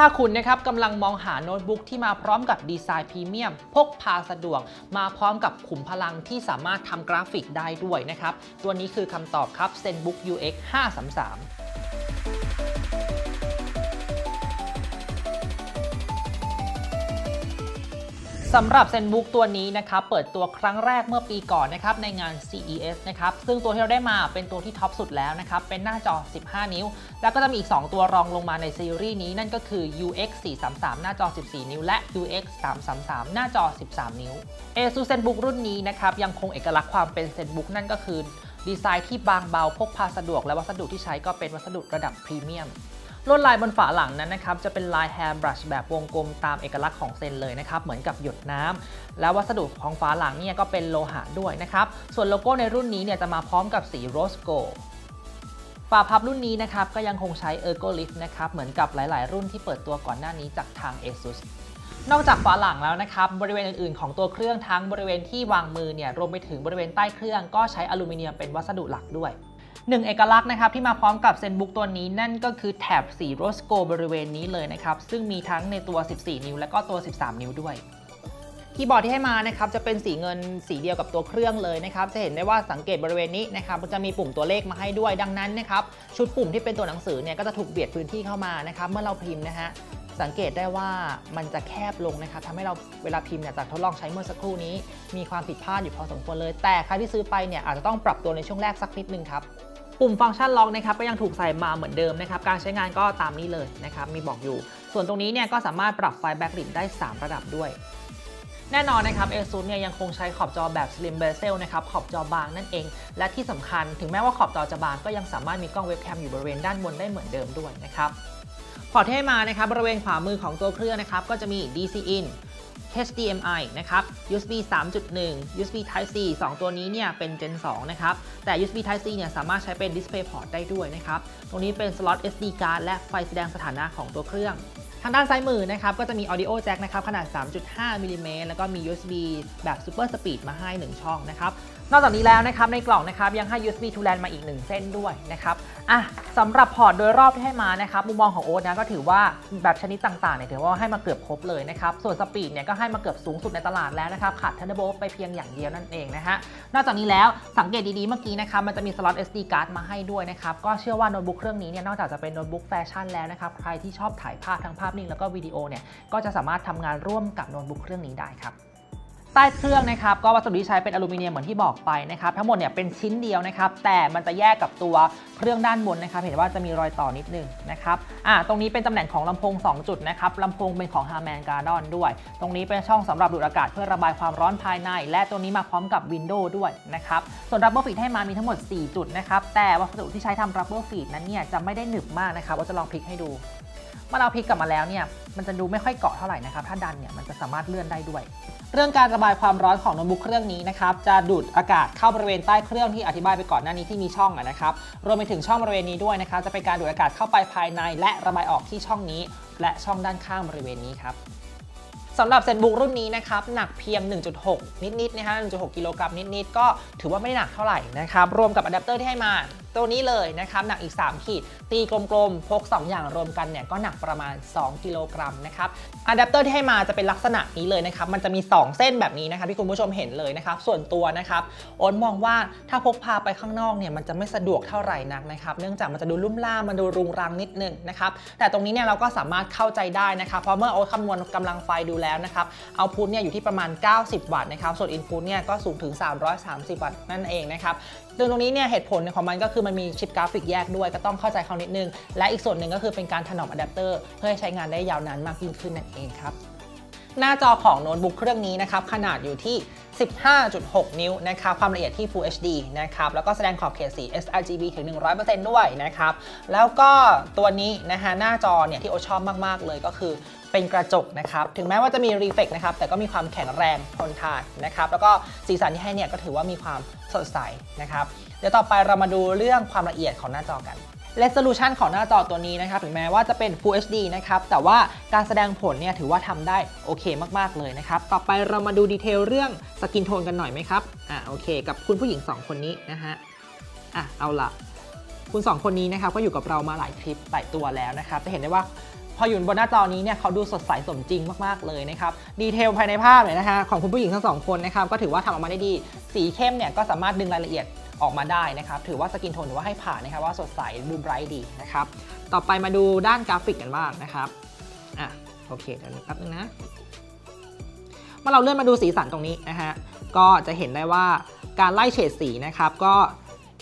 ถ้าคุณนะครับกำลังมองหาโน้ตบุ๊กที่มาพร้อมกับดีไซน์พรีเมียม พกพาสะดวก มาพร้อมกับขุมพลังที่สามารถทำกราฟิกได้ด้วยนะครับ ตัวนี้คือคำตอบครับ ZenBook UX 533 สำหรับ ZenBook ตัวนี้นะครับ เปิดตัวครั้งแรกเมื่อปีก่อนนะครับในงาน CES นะครับ ซึ่งตัวที่เราได้มาเป็นตัวที่ท็อปสุดแล้วนะครับ เป็นหน้าจอ 15 นิ้ว แล้วก็จะมีอีก 2 ตัวรองลงมาในซีรีส์นี้ นั่นก็คือ UX 433 หน้าจอ 14 นิ้ว และ UX 333 หน้าจอ 13 นิ้ว ASUS ZenBook รุ่นนี้นะครับ ยังคงเอกลักษณ์ความเป็น ZenBook นั่นก็คือ ดีไซน์ที่บางเบาพกพาสะดวกและวัสดุที่ใช้ก็เป็นวัสดุระดับพรีเมียม ลวดลายบนฝาหลังนั้นนะครับจะเป็นลายแฮร์บรัชแบบวงกลมตามเอกลักษณ์ของเซนเลยนะครับเหมือนกับหยดน้ำแล้ววัสดุของฝาหลังเนี่ยก็เป็นโลหะด้วยนะครับส่วนโลโก้ในรุ่นนี้เนี่ยจะมาพร้อมกับสีโรสโกฝาพับรุ่นนี้นะครับก็ยังคงใช้ Ergo Lift นะครับเหมือนกับหลาย ๆ รุ่นที่เปิดตัวก่อนหน้านี้จากทาง ASUS นอกจากฝาหลังแล้วนะครับบริเวณอื่น ๆ ของตัวเครื่องทั้งบริเวณที่วางมือเนี่ยรวมไปถึงบริเวณใต้เครื่องก็ใช้อลูมิเนียมเป็นวัสดุหลักด้วย หนึ่งเอกลักษณ์นะครับที่มาพร้อมกับเซนบุ๊กตัวนี้นั่นก็คือแถบสีโรสโกบริเวณนี้เลยนะครับ ซึ่งมีทั้งในตัว 14 นิ้ว และก็ตัว 13 นิ้วด้วยคีย์บอร์ดที่ให้มานะครับจะเป็นสีเงินสีเดียวกับตัวเครื่องเลยนะครับจะเห็นได้ว่าสังเกตบริเวณนี้นะครับจะมีปุ่มตัวเลขมาให้ด้วยดังนั้นนะครับชุดปุ่มที่เป็นตัวหนังสือเนี่ยก็จะถูกเบียดพื้นที่เข้ามานะครับเมื่อเราพิมพ์นะฮะสังเกตได้ว่ามันจะแคบลงนะครับทำให้เราเวลาพิมพ์เนี่ยจากทดลองใช้เมื่อสักครู่นี้ มีความผิดพลาดอยู่พอสมควรเลย แต่ใครที่ซื้อไปเนี่ยอาจจะต้องปรับตัวในช่วงแรกสักนิดนึงครับ ปุ่มฟังก์ชันล็อกนะครับก็ยังถูกใส่มาเหมือนเดิมนะครับการใช้งานก็ตามนี้เลยนะครับมีบอกอยู่ ส่วนตรงนี้เนี่ยก็สามารถปรับไฟแบ็กลินได้ 3 ระดับด้วยแน่นอนนะครับ ASUS เนี่ยยังคงใช้ขอบจอแบบ Slim Bezel นะครับขอบจอบางนั่นเอง และที่สำคัญถึงแม้ว่าขอบจอจะบางก็ยังสามารถมีกล้องเว็บแคมอยู่บริเวณด้านบนได้เหมือนเดิมด้วยนะครับพอร์ตที่ให้มานะครับบริเวณขวามือของตัวเครื่องนะครับก็จะมี DC in HDMI นะครับ USB 3.1 USB Type C 2 ตัวนี้เนี่ยเป็น Gen 2 นะครับ แต่ USB Type C เนี่ยสามารถใช้เป็น Display Port ได้ด้วยนะครับ ตรงนี้เป็นสล็อต SD card และไฟแสดงสถานะของตัวเครื่อง ทางด้านซ้ายมือนะครับก็จะมี Audio Jack นะครับขนาด 3.5มิลิเมตรแล้วก็มี USB แบบ Super Speed มาให้ 1 ช่องนะครับนอกจากนี้แล้วนะครับในกล่องนะครับยังให้ USB to LAN มาอีก 1 เส้นด้วยนะครับอะสำหรับพอร์ตโดยรอบที่ให้มานะครับมุมมองของโอ๊ตนะก็ถือว่าแบบชนิดต่างๆเนี่ยถือว่าให้มาเกือบครบเลยนะครับส่วนสปีดเนี่ยก็ให้มาเกือบสูงสุดในตลาดแล้วนะครับขาด Thunderbolt ไปเพียงอย่างเดียวนั่นเองนะฮะนอกจากนี้แล้วสังเกตดีๆเมื่อกี้นะครับมันจะมีสล็อต SD card มาให้ด้วยนะครับก็เชื่อว่าโน้ตบุ๊กเครื่องนี้เนี่ยนอกจากจะเป็นโน้ตบุ๊กแฟชั่นแล้วนะครับใครที่ชอบถ่ายภาพทั้งภาพาพนิ่งแล้วก็วิดีโอเนี่ยก็จะสามารถทำงานร่วมกับโน้ตบุ๊กเครื่องนี้ได้ครับใต้เครื่องนะครับก็วัสดุที่ใช้เป็นอลูมิเนียมเหมือนที่บอกไปนะครับทั้งหมดเนี่ยเป็นชิ้นเดียวนะครับแต่มันจะแยกกับตัวเครื่องด้านบนนะครับ เห็นว่าจะมีรอยต่อนิดนึงนะครับอ่าตรงนี้เป็นตำแหน่งของลำโพง 2 จุดนะครับลำโพงเป็นของ Harman Kardon ด้วย ตรงนี้เป็นช่องสำหรับดูดอากาศเพื่อระบายความร้อนภายใน และตัวนี้มาพร้อมกับ Windows ด้วยนะครับส่วน Rubber Feed ให้มามีทั้งหมด 4 จุดนะครับแต่วัสดุที่ใช้ทำ Rubber Feed นั้นเนี่ยจะไม่ได้หนึบมากนะครับว่าจะลองพลิกให้ดู เมื่อเราพลิกกลับมาแล้วเนี่ยมันจะดูไม่ค่อยเกาะเท่าไหร่นะครับ ถ้าดันเนี่ยมันจะสามารถเลื่อนได้ด้วย เรื่องการระบายความร้อนของโน้ตบุ๊กเครื่องนี้นะครับ จะดูดอากาศเข้าบริเวณใต้เครื่องที่อธิบายไปก่อนหน้านี้ที่มีช่องนะครับ รวมไปถึงช่องบริเวณนี้ด้วยนะครับ จะเป็นการดูดอากาศเข้าไปภายใน และระบายออกที่ช่องนี้ และช่องด้านข้างบริเวณนี้ครับสำหรับเซนบุ๊กรุ่นนี้นะครับ หนักเพียง 1.6 นิดๆนะฮะ1.6 กิโลกรัมนิดๆ ก็ถือว่าไม่หนักเท่าไหร่นะครับ รวมกับอะแดปเตอร์ที่ให้มา ตัวนี้เลยนะครับหนักอีก 3 ขีด ตีกลมๆ พก 2 อย่างรวมกันเนี่ยก็หนักประมาณ 2 กิโลกรัมนะครับอะแดปเตอร์ที่ให้มาจะเป็นลักษณะนี้เลยนะครับ มันจะมี 2 เส้นแบบนี้นะครับที่คุณผู้ชมเห็นเลยนะครับ ส่วนตัวนะครับโอนมองว่าถ้าพกพาไปข้างนอกเนี่ยมันจะไม่สะดวกเท่าไหร่นักนะครับ เนื่องจากมันจะดูลุ่มล่ามมันดูรุงรังนิดนึงนะครับ แต่ตรงนี้เนี่ยเราก็สามารถเข้าใจได้นะครับ เพราะเมื่อโอ๊ตคำนวณกำลังไฟดูแล้วนะครับ เอาพุทเนี่ยอยู่ที่ประมาณ 90 วัตต์นะครับ ส่วนอินพุตเนี่ยก็สูงถึง 330 วัตต์นั่นเองนะครับ ซึ่งตรงนี้เนี่ยเหตุผลของมันก็คือมันมีชิปกราฟิกแยกด้วยก็ต้องเข้าใจเขานิดนึง และอีกส่วนหนึ่งก็คือเป็นการถนอมอะแดปเตอร์เพื่อให้ใช้งานได้ยาวนานมากยิ่งขึ้นนั่นเองครับ หน้าจอของโน้ตบุ๊กเครื่องนี้นะครับขนาดอยู่ที่ 15.6 นิ้วนะครับความละเอียดที่ Full HD นะครับแล้วก็แสดงขอบเขตสี sRGB ถึง 100%ด้วยนะครับแล้วก็ตัวนี้นะฮะหน้าจอเนี่ยที่โอชอบมากๆเลยก็คือเป็นกระจกนะครับ ถึงแม้ว่าจะมีรีเฟกนะครับ แต่ก็มีความแข็งแรงทนทานนะครับ แล้วก็สีสันที่ให้เนี่ยก็ถือว่ามีความสดใสนะครับ เดี๋ยวต่อไปเรามาดูเรื่องความละเอียดของหน้าจอกัน Resolution ของหน้าจอตัวนี้นะครับถึงแม้ว่าจะเป็น Full HD นะครับแต่ว่าการแสดงผลเนี่ยถือว่าทำได้โอเคมากๆเลยนะครับต่อไปเรามาดูดีเทลเรื่องสกินโทนกันหน่อยไหมครับอ่าโอเค กับคุณผู้หญิง 2 คนนี้นะฮะอะเอาละคุณ 2 คนนี้นะครับก็อยู่กับเรามาหลายคลิปหลายตัวแล้วนะครับจะเห็นได้ว่าพออยู่บนหน้าจอนี้เนี่ยเขาดูสดใสสมจริงมากๆเลยนะครับดีเทลภายในภาพเนี่ยนะคะของคุณผู้หญิงทั้งสองคนนะครับก็ถือว่าทำออกมาได้ดี สีเข้มเนี่ยก็สามารถดึงรายละเอียด ออกมาได้นะครับ ถือว่าสกินโทนถือว่าให้ผ่านนะครับว่าสดใสดูไบรท์ดีนะครับ ต่อไปมาดูด้านกราฟิกกันบ้างนะครับอะโอเคเดี๋ยวแป๊บนึงนะเมื่อเราเลื่อนมาดูสีสันตรงนี้นะฮะก็จะเห็นได้ว่าการไล่เฉดสีนะครับ ก็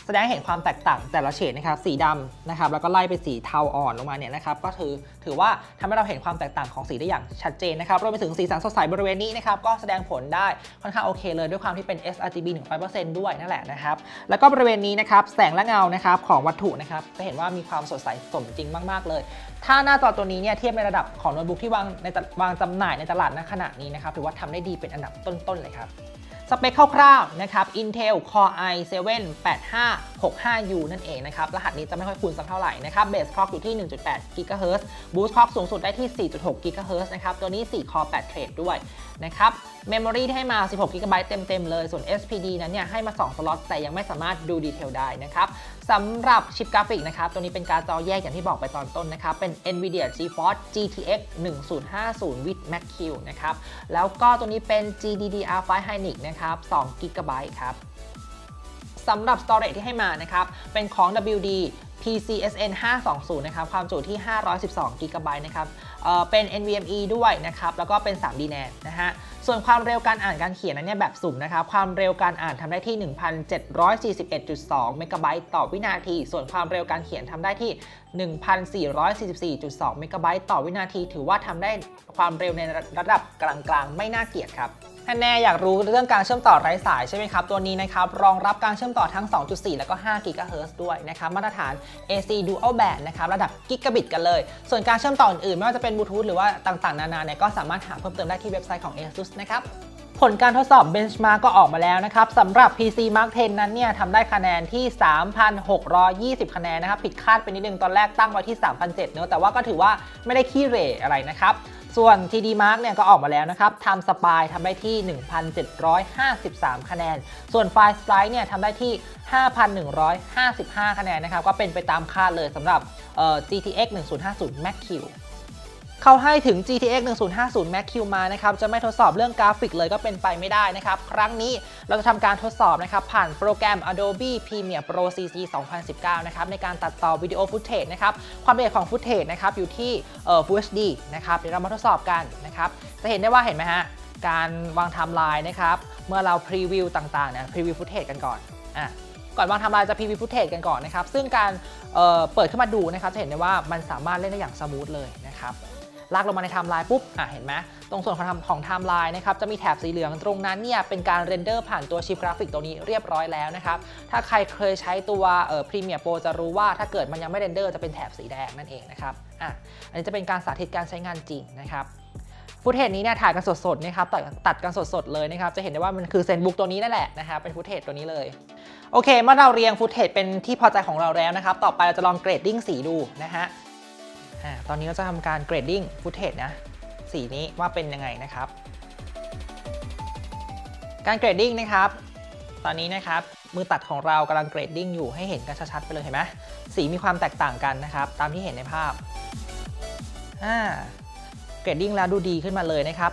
แสดงให้เห็นความแตกต่างแต่ละเฉดนะครับสีดำนะครับแล้วก็ไล่ไปสีเทาอ่อนลงมาเนี่ยนะครับก็ถือถือว่าทำให้เราเห็นความแตกต่างของสีได้อย่างชัดเจนนะครับรวมไปถึงสีสันสดใสบริเวณนี้นะครับก็แสดงผลได้ค่อนข้างโอเคเลยด้วยความที่เป็น sRGB 100%ด้วยนั่นแหละนะครับแล้วก็บริเวณนี้นะครับแสงและเงานะครับของวัตถุนะครับจะเห็นว่ามีความสดใสสมจริงมาก ๆ เลย ถ้าหน้าจอตัวนี้เนี่ยเทียบในระดับของโน้ตบุ๊กที่วางในวางจำหน่ายในตลาดณขณะนี้นะครับถือว่าทำได้ดีเป็นอันดับต้นๆเลยครับ สเปคคร่าวๆนะครับ Intel Core i7 85 65u นั่นเองนะครับ รหัสนี้จะไม่ค่อยคุ้นสักเท่าไหร่นะครับ Base Clock อยู่ที่ 1.8 GHz Boost Clock สูงสุดได้ที่ 4.6 GHz นะครับ ตัวนี้4 Core 8 Thread ด้วยนะครับ Memory ที่ให้มา 16 GB เต็ม ๆ เลย ส่วน SPD นั้นเนี่ยให้มา 2 สล็อต แต่ยังไม่สามารถดูดีเทลได้นะครับสำหรับชิปกราฟิกนะครับ ตัวนี้เป็นการ์ดจอแยกอย่างที่บอกไปตอนต้นนะครับ เป็น NVIDIA GeForce GTX 1050 with Max-Q นะครับ แล้วก็ตัวนี้เป็น GDDR5 Hynix นะครับ 2 GB ครับ สำหรับ storage ที่ให้มานะครับ เป็นของ WD PCSN 520 นะครับ ความจุที่ 512 GB นะครับ เอ่อ เป็น NVMe ด้วยนะครับ แล้วก็เป็น 3D NAND นะฮะ ส่วนความเร็วการอ่านการเขียนนั้นเนี่ยแบบสุ่มนะครับ ความเร็วการอ่านทำได้ที่ 1,741.2 เมกะไบต์ต่อวินาที ส่วนความเร็วการเขียนทำได้ที่ 1,444.2 เมกะไบต์ต่อวินาที ถือว่าทำได้ความเร็วในระดับกลางๆ ไม่น่าเกลียดครับ ถ้าแน่อยากรู้เรื่องการเชื่อมต่อไร้สายใช่ไหมครับ ตัวนี้นะครับรองรับการเชื่อมต่อทั้ง 2.4 แล้วก็5 GHz ด้วยนะครับมาตรฐาน AC Dual Band นะครับระดับกิกะบิตกันเลย ส่วนการเชื่อมต่ออื่นๆ ไม่ว่าจะเป็นบลูทูธหรือว่าต่างๆ นานาเนี่ยก็สามารถหาเพิ่มเติมได้ที่เว็บไซต์ของ ASUS นะครับผลการทดสอบ Benchmark ก็ออกมาแล้วนะครับสำหรับ PC Mark 10 นั้นเนี่ยทำได้คะแนนที่ 3,620 คะแนนนะครับ ผิดคาดไปนิดนึง ตอนแรกตั้งไว้ที่ 3,007เนอะแต่ว่าก็ถือว่าไม่ได้ขี้เหร่อะไรนะครับ ส่วน TD Mark เนี่ยก็ออกมาแล้วนะครับทำสปายทำได้ที่ 1,753 คะแนน ส่วนไฟล์ Sprite เนี่ยทำได้ที่ 5,155 คะแนนนะครับ ก็เป็นไปตามคาดเลยสำหรับเอ่อ GTX 1050 Max-Q เขาให้ถึง GTX 1050 Max-Q มานะครับ จะไม่ทดสอบเรื่องกราฟิกเลยก็เป็นไปไม่ได้นะครับ ครั้งนี้เราจะทำการทดสอบนะครับ ผ่านโปรแกรม Adobe Premiere Pro CC 2019 นะครับ ในการตัดต่อวิดีโอฟุตเทจนะครับ ความละเอียดของฟุตเทจนะครับ อยู่ที่เอ่อ Full HD นะครับ เดี๋ยวเรามาทดสอบกันนะครับ จะเห็นได้ว่าเห็นไหมฮะ การวางไทม์ไลน์นะครับ เมื่อเราพรีวิวต่างๆเนี่ยพรีวิวฟุตเทจกันก่อน อะก่อนวางไทม์ไลน์จะพรีวิวฟุตเทจกันก่อนนะครับ ซึ่งการเอ่อเปิดขึ้นมาดูนะครับ จะเห็นได้ว่ามันสามารถเล่นได้อย่างสมูทเลยนะครับ ลากลงมาในไทม์ไลน์ปุ๊บอะเห็นไหมตรงส่วนของของไทม์ไลน์นะครับจะมีแถบสีเหลืองตรงนั้นเนี่ยเป็นการเรนเดอร์ผ่านตัวชิปกราฟิกตัวนี้เรียบร้อยแล้วนะครับถ้าใครเคยใช้ตัวเอ่อ Premiere Pro จะรู้ว่าถ้าเกิดมันยังไม่เรนเดอร์จะเป็นแถบสีแดงนั่นเองนะครับอะอันนี้จะเป็นการสาธิตการใช้งานจริงนะครับฟุตเทจนี้เนี่ยถ่ายกันสดๆนะครับตัดตัดกันสดๆเลยนะครับจะเห็นได้ว่ามันคือเซนบุ๊กตัวนี้นั่นแหละนะครับเป็นฟุตเทจตัวนี้เลยโอเคเมื่อเราเรียงฟุตเทจเป็นที่พอใจของเราแล้วนะครับต่อไปเราจะลองเกรดดิ้งสีดูนะฮะ อ่าตอนนี้เราจะทำการเกรดดิ้งฟุตเทจนะสีนี้ว่าเป็นยังไงนะครับ การเกรดดิ้งนะครับ ตอนนี้นะครับมือตัดของเรากำลังเกรดดิ้งอยู่ให้เห็นกันชัดๆไปเลยเห็นไหมสีมีความแตกต่างกันนะครับ ตามที่เห็นในภาพอ่าเกรดดิ้งแล้วดูดีขึ้นมาเลยนะครับ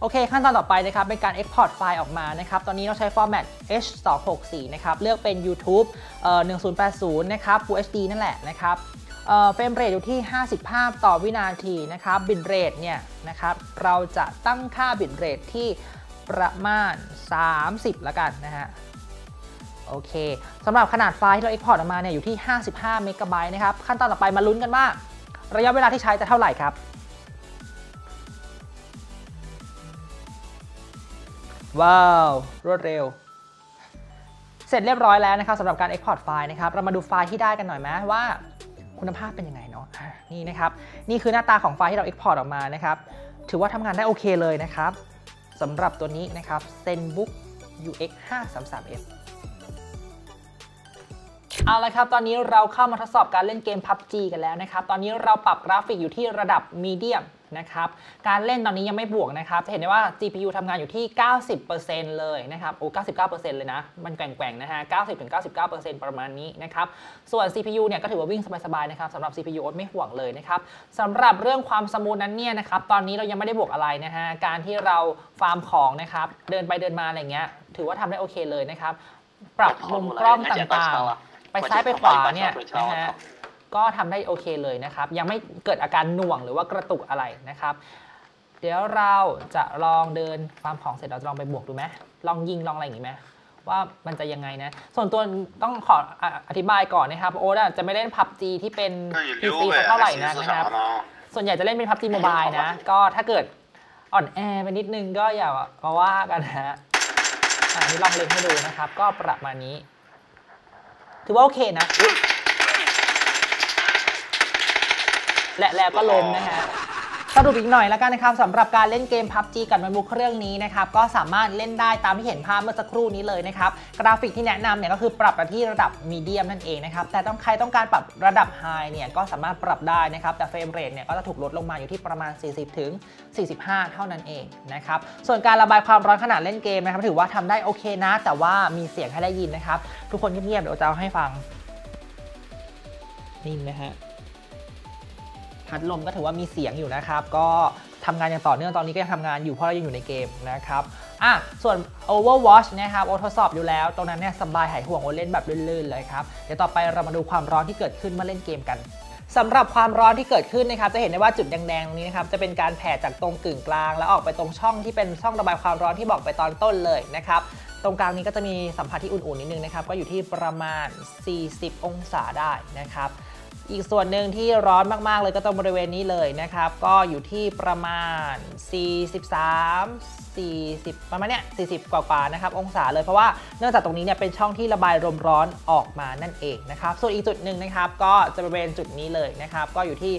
โอเค ขั้นตอนต่อไปนะครับ เป็นการ Export ไฟล์ออกมานะครับ ตอนนี้เราใช้ Format H264 นะครับ เลือกเป็น YouTube เอ่อ1080 นะครับ Full HD นั่นแหละนะครับ เฟรมเรทอยู่ที่ 50 ภาพต่อวินาทีนะครับบิตเรทเนี่ยนะครับเราจะตั้งค่าบิตเรทที่ประมาณ 30ล้วกันนะฮะโอเคสำหรับขนาดไฟล์ที่เรา Export ออกมาเนี่ยอยู่ที่ 55 เมกะไบต์นะครับ ขั้นตอนต่อไปมาลุ้นกันว่า ระยะเวลาที่ใช้จะเท่าไหร่ครับ ว้าว รวดเร็ว เสร็จเรียบร้อยแล้วนะครับสำหรับการ Export ไฟล์นะครับ เรามาดูไฟล์ที่ได้กันหน่อยไหมว่า คุณภาพเป็นยังไงเนาะนี่นะครับ นี่คือหน้าตาของไฟล์ที่เรา Export ออกมานะครับ ถือว่าทำงานได้โอเคเลยนะครับสำหรับตัวนี้นะครับ ZenBook UX 533F เอาละครับ ตอนนี้เราเข้ามาทดสอบการเล่นเกม PUBG กันแล้วนะครับ ตอนนี้เราปรับกราฟิกอยู่ที่ระดับมีเดียม นะครับ การเล่นตอนนี้ยังไม่บวกนะครับ จะเห็นได้ว่า GPU ทำงานอยู่ที่ 90%เลยนะครับ โอ้ 99%เลยนะ มันแกว่งๆ นะฮะ 90-99%ประมาณนี้นะครับ ส่วน CPU เนี่ยก็ถือว่าวิ่งสบายๆ นะครับสำหรับ CPU อ๊ตไม่ห่วงเลยนะครับสำหรับเรื่องความสมูทนั้นเนี่ยนะครับ ตอนนี้เรายังไม่ได้บวกอะไรนะฮะ การที่เราฟาร์มของนะครับ เดินไปเดินมาอะไรเงี้ย ถือว่าทำได้โอเคเลยนะครับ ปรับมุมกล้องต่างๆ ไปซ้ายไปขวาเนี่ยนะฮะ ก็ทำได้โอเคเลยนะครับ ยังไม่เกิดอาการหน่วงหรือว่ากระตุกอะไรนะครับ เดี๋ยวเราจะลองเดินควาร์มของเสร็จเราจะลองไปบวกดูไหมลองยิงลองอะไรอย่างนี้ไหมว่ามันจะยังไงนะ ส่วนตัวต้องขออธิบายก่อนนะครับ โอ๊ตจะไม่เล่นพับจีที่เป็นพีซีเท่าไหร่นันะครับ ส่วนใหญ่จะเล่นเป็นพับจีโมบายนะ ก็ถ้าเกิดอ่อนแอไปนิดนึงก็อย่ามาว่ากันฮะอันนี้ลองเล่นให้ดูนะครับ ก็ประมาณนี้ ถือว่าโอเคนะ และแล้วก็ล้มนะฮะสรุปอีกหน่อยแล้วกันนะครับสำหรับการเล่นเกม PUBG กับโน้ตบุ๊กเครื่องนี้นะครับก็สามารถเล่นได้ตามที่เห็นภาพเมื่อสักครู่นี้เลยนะครับกราฟิกที่แนะนำเนี่ยก็คือปรับมาที่ระดับมีเดียมนั่นเองนะครับแต่ต้องใครต้องการปรับระดับไฮเนี่ยก็สามารถปรับได้นะครับแต่เฟรมเรทเนี่ยก็จะถูกลดลงมาอยู่ที่ประมาณ 40 ถึง 45 เท่านั้นเองนะครับส่วนการระบายความร้อนขณะเล่นเกมนะครับถือว่าทำได้โอเคนะ แต่ว่ามีเสียงให้ได้ยินนะครับทุกคนเงียบๆเดี๋ยวจะเอาให้ฟังนี่นะฮะ พัดลมก็ถือว่ามีเสียงอยู่นะครับ ก็ทำงานอย่างต่อเนื่องตอนนี้ก็ยังทำงานอยู่เพราะเรายังอยู่ในเกมนะครับอะส่วน Overwatch นะครับโอทดสอบอยู่แล้ว ตรงนั้นเนี่ยสบายหายห่วงโอเล่นแบบลื่นๆเลยครับเดี๋ยวต่อไปเรามาดูความร้อนที่เกิดขึ้นเมื่อเล่นเกมกันสำหรับความร้อนที่เกิดขึ้นนะครับจะเห็นได้ว่าจุดแดงๆตรงนี้นะครับจะเป็นการแผ่จากตรงกึ่งกลาง แล้วออกไปตรงช่องที่เป็นช่องระบายความร้อนที่บอกไปตอนต้นเลยนะครับตรงกลางนี้ก็จะมีสัมผัสที่อุ่นๆนิดนึงนะครับก็อยู่ที่ประมาณ 40 องศาได้นะครับ อีกส่วนหนึ่งที่ร้อนมาก ๆ เลยก็ตรงบริเวณนี้เลยนะครับ ก็อยู่ที่ประมาณ 43 40 ประมาณเนี้ย40 กว่าๆนะครับองศาเลยเพราะว่าเนื่องจากตรงนี้เนี่ยเป็นช่องที่ระบายลมร้อนออกมานั่นเองนะครับส่วนอีกจุดหนึ่งนะครับก็จะบริเวณจุดนี้เลยนะครับก็อยู่ที่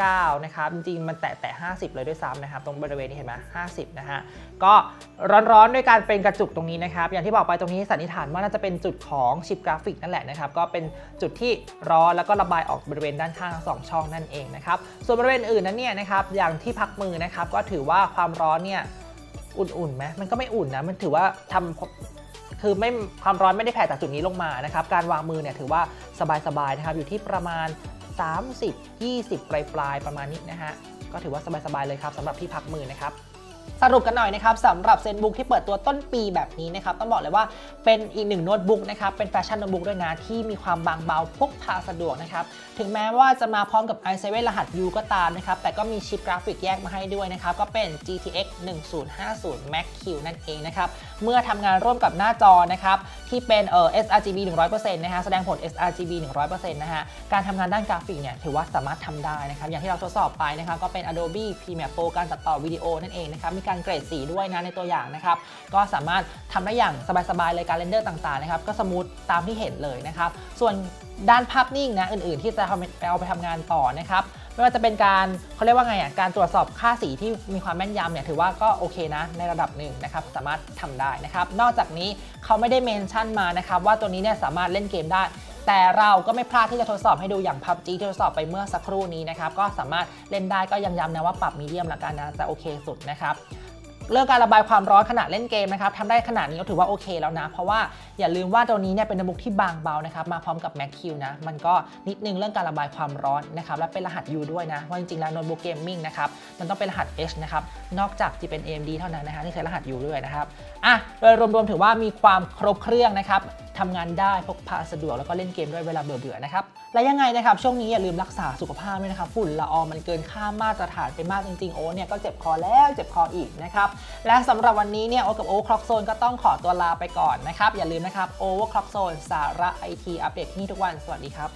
49 นะครับจริงๆมันแตะแต่50 เลยด้วยซ้ำนะครับตรงบริเวณนี้เห็นไหม50 นะฮะก็ร้อนๆด้วยการเป็นกระจุกตรงนี้นะครับอย่างที่บอกไปตรงนี้สันนิษฐานว่าน่าจะเป็นจุดของชิปกราฟิกนั่นแหละนะครับก็เป็นจุดที่ร้อนแล้วก็ระบายออกบริเวณด้านข้างทั้งสองช่องนั่นเองนะครับส่วนบริเวณอื่นนั้นเนี่ยนะครับอย่างที่พักมือนะครับก็ถือว่าความร้อนเนี่ย อุ่นๆไหมมันก็ไม่อุ่นนะ มันถือว่าทำคือไม่ความร้อนไม่ได้แผ่จากจุดนี้ลงมานะครับ การวางมือเนี่ยถือว่าสบายๆนะครับ อยู่ที่ประมาณ 30 20 ปลายปลายๆประมาณนี้นะฮะ ก็ถือว่าสบายๆเลยครับสำหรับที่พักมือนะครับ สรุปกันหน่อยนะครับสำหรับเซนบุ๊กที่เปิดตัวต้นปีแบบนี้นะครับต้องบอกเลยว่าเป็นอีกหนึ่งโน้ตบุ๊กนะครับเป็นแฟชั่นโน้ตบุ๊กด้วยนะ ที่มีความบางเบาพกพาสะดวกนะครับถึงแม้ว่าจะมาพร้อมกับ i7 รหัส U ก็ตามนะครับแต่ก็มีชิปกราฟิกแยกมาให้ด้วยนะครับก็เป็น GTX 1050 Max-Q นั่นเองนะครับเมื่อทำงานร่วมกับหน้าจอนะครับที่เป็นเอ่อ sRGB 100%นะฮะแสดงผล sRGB 100%นะฮะการทำงานด้านกราฟิกเนี่ยถือว่าสามารถทำได้นะครับอย่างที่เราทดสอบไปนะครับก็เป็น Adobe Premiere Pro การตัดต่อวิดีโอนั่นเองนะครับมีการเกรดสีด้วยนะในตัวอย่างนะครับ ก็สามารถทำได้อย่างสบายๆเลยการเรนเดอร์ต่างๆนะครับก็สมูทตามที่เห็นเลยนะครับ ส่วนด้านภาพนิ่งนะอื่นๆ ที่จะเอาไปทำงานต่อนะครับไม่ว่าจะเป็นการเขาเรียกว่าไงอะการตรวจสอบค่าสีที่มีความแม่นยำเนี่ยถือว่าก็โอเคนะในระดับหนึ่งนะครับสามารถทำได้นะครับ นอกจากนี้เขาไม่ได้เมนชั่นมานะครับว่าตัวนี้เนี่ยสามารถเล่นเกมได้ แต่เราก็ไม่พลาดที่จะทดสอบให้ดูอย่าง PUBG ที่ทดสอบไปเมื่อสักครู่นี้นะครับ ก็สามารถเล่นได้ก็ยังย้ำนะว่าปรับมีเดียมละกันนะ จะโอเคสุดนะครับ เรื่องการระบายความร้อนขณะเล่นเกมนะครับทำได้ขนาดนี้ก็ถือว่าโอเคแล้วนะ เพราะว่าอย่าลืมว่าตัวนี้เนี่ยเป็นโน้ตบุ๊กที่บางเบานะครับมาพร้อมกับ Mac Q นะมันก็นิดนึงเรื่องการระบายความร้อนนะครับและเป็นรหัส U ด้วยนะว่าจริงๆแล้วโน้ตบุ๊กเกมมิ่งนะครับมันต้องเป็นรหัส H นะครับนอกจากจะเป็น AMD เท่านั้นนะฮะที่ใช้รหัส U ด้วยนะครับอะโดยรวมๆถือว่ามีความครบเครื่องนะครับทำงานได้พกพาสะดวกแล้วก็เล่นเกมด้วยเวลาเบื่อๆนะครับและยังไงนะครับช่วงนี้อย่าลืมรักษาสุขภาพด้วยนะครับฝุ่นละอองมันเกินค่ามาตรฐานไปมากจริงๆโอ้เนี่ยก็เจ็บคอแล้วเจ็บคออีกนะครับและสำหรับวันนี้เนี่ยโอกับโอคล็อกโซนก็ต้องขอตัวลาไปก่อนนะครับ อย่าลืมนะครับโอเวอร์คล็อกโซนสาระไอทีอัปเดตที่นี่ทุกวัน สวัสดีครับ